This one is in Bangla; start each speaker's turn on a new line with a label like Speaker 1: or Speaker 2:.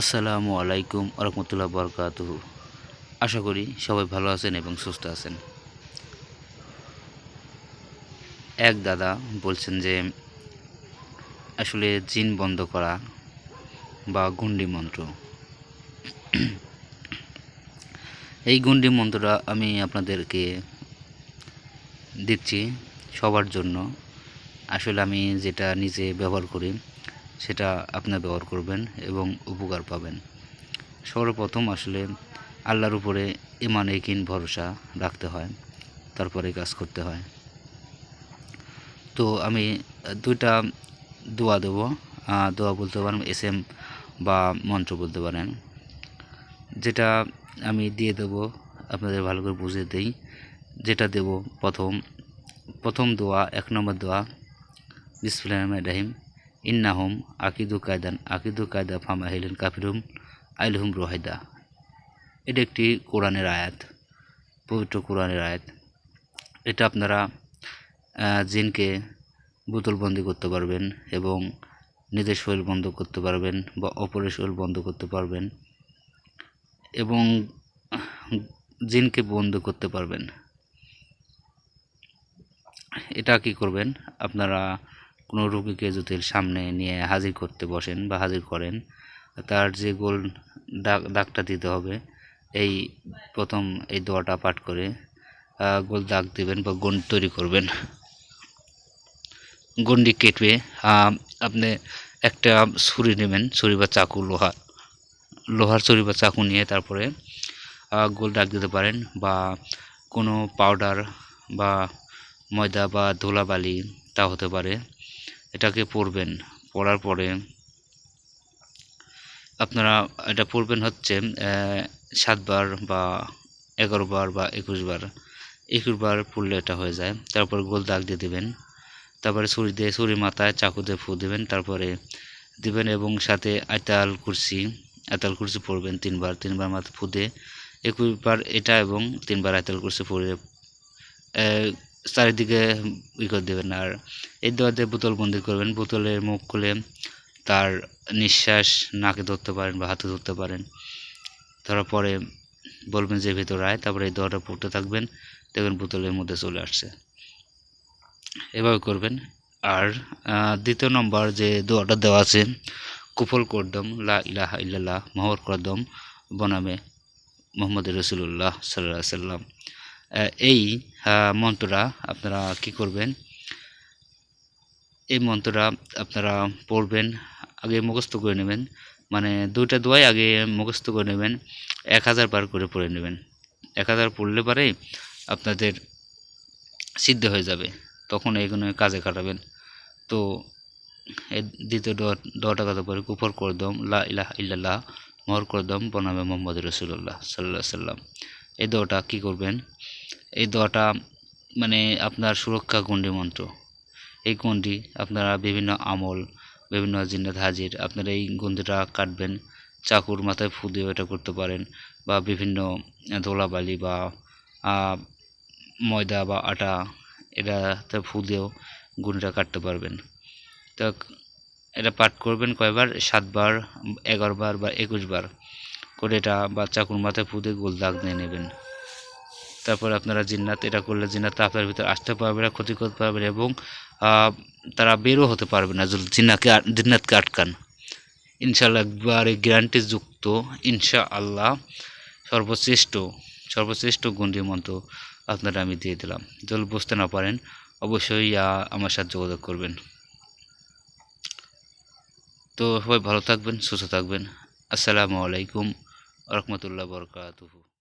Speaker 1: আসসালামু আলাইকুম আরহামতুল্লাহ বরকাতুহ। আশা করি সবাই ভালো আছেন এবং সুস্থ আছেন। এক দাদা বলছেন যে, আসলে জিন বন্ধ করা বা গুন্ডি মন্ত্র। এই গুন্ডি মন্ত্রটা আমি আপনাদেরকে দিচ্ছি সবার জন্য। আসলে আমি যেটা নিজে ব্যবহার করি সেটা আপনার ব্যবহার করবেন এবং উপকার পাবেন। সর্বপ্রথম আসলে আল্লাহর উপরে ইমান একিন ভরসা রাখতে হয়, তারপরে কাজ করতে হয়। তো আমি দুইটা দোয়া দেব। দোয়া বলতে পারেন এস এম বা মন্ত্র বলতে পারেন। যেটা আমি দিয়ে দেব, আপনাদের ভালো করে বুঝিয়ে দিই। যেটা দেব প্রথম প্রথম দোয়া, এক নম্বর দোয়া বিসমিল্লাহ রাহিম। ইন্নাহুম আকিদু কায়দান, আকিদু কায়দা ফামা হিলেন কাফিরুম আইলহুম রোহাইদা। এটা একটি কোরআনের আয়াত, পবিত্র কোরআনের আয়াত। এটা আপনারা জিনকে বোতলবন্দি করতে পারবেন এবং নিজের শরীর বন্ধ করতে পারবেন বা অপরের শরীর বন্ধ করতে পারবেন এবং জিনকে বন্ধ করতে পারবেন। এটা কি করবেন? আপনারা কোনো রুগীকে যদি সামনে নিয়ে হাজির করতে বসেন বা হাজির করেন, তার যে গোল দাগ, দাগটা দিতে হবে, এই প্রথম এই দোয়াটা পাঠ করে গোল দাগ দেবেন বা গন্ডি তৈরি করবেন। গন্ডি কেটে আপনি একটা ছুরি নেবেন, ছুরি বা চাকু, লোহা, লোহার ছুরি বা চাকু নিয়ে তারপরে গোল দাগ দিতে পারেন বা কোনো পাউডার বা ময়দা বা ধুলাবালি তা হতে পারে। এটাকে পড়বেন। পড়ার পরে আপনারা এটা পড়বেন হচ্ছে সাতবার বা এগারো বার বা একুশ বার। একুশ বার পড়লে এটা হয়ে যায়। তারপর গোল দাগ দিয়ে দেবেন। তারপরে ছুরি দিয়ে, ছুরি মাথায় চাকু দিয়ে ফু দেবেন। তারপরে দিবেন এবং সাথে আতাল কুরসি আতাল কুরসি পড়বেন তিনবার তিনবার মাথা ফু দিয়ে একুশবার এটা এবং তিনবার আতাল কুরসি পড়ে চারিদিকে ই করে দেবেন আর এই দোয়াতে বোতল বন্দি করবেন। বোতলের মুখ খুলে তার নিঃশ্বাস নাকে ধরতে পারেন বা হাতে ধরতে পারেন। ধরার পরে বলবেন যে ভেতর আয়। তারপরে এই দোয়াটা পড়তে থাকবেন। দেখবেন বোতলের মধ্যে চলে আসছে। এভাবে করবেন। আর দ্বিতীয় নম্বর যে দোয়াটা দেওয়া আছে, কুফল করদম লা ইলাহা ইল্লাল্লাহ, মহর করদম বনামে মোহাম্মদ রসুল্লাহ সাল্লাহ সাল্লাম। এই মন্ত্রটা আপনারা কি করবেন? এই মন্ত্রটা আপনারা পড়বেন, আগে মুখস্থ করে নেবেন। মানে দুইটা দোয়াই আগে মুখস্থ করে নেবেন, এক হাজার বার করে পড়ে নেবেন। এক হাজার পড়লে পরে আপনাদের সিদ্ধ হয়ে যাবে, তখন এইগুলো কাজে খাটাবেন তো এই দ্বিতীয় দোয়া, দোয়াটা কথা পরে কুফর করদম লা ইলাহ ইল্লাল্লাহ, মহর করদম বনামে মোহাম্মদ রসুল্লাহ সাল্লাহ সাল্লাম এই দোয়াটা কী করবেন? এই দোয়াটা মানে আপনার সুরক্ষা গণ্ডি মন্ত্র। এই গণ্ডি আপনারা বিভিন্ন আমল, বিভিন্ন জিন্নাত হাজির আপনারা এই গন্ডিটা কাটবেন, চাকুর মাথায় ফু দিয়ে এটা করতে পারেন বা বিভিন্ন ধোলাবালি বা ময়দা বা আটা এটাতে ফু দিয়েও গুণটা কাটতে পারবেন। তো এটা পাঠ করবেন কয়বার? সাতবার এগারো বার বা একুশ বার করে এটা বা চাকুর মাথায় ফু দিয়ে গোল দাগ নিয়ে নেবেন। তারপর আপনারা জিন্নাত, এটা করলে জিন্নাত আপনার ভিতরে আসতে পারবে না ক্ষতি করতে পারবে না এবং তারা বেরও হতে পারবে না যদি জিন্নাকে জিন্নাতকে আটকান। ইনশাল্লাহ একবারে গ্যারান্টিযুক্ত ইনশা আল্লাহ সর্বশ্রেষ্ঠ সর্বশ্রেষ্ঠ গন্ডি মন্ত্র আপনারা আমি দিয়ে দিলাম। যদি বুঝতে না পারেন, অবশ্যই আমার সাথে যোগাযোগ করবেন। তো সবাই ভালো থাকবেন, সুস্থ থাকবেন। আসসালামু আলাইকুম রহমতুল্লাহ বরকাতুহু।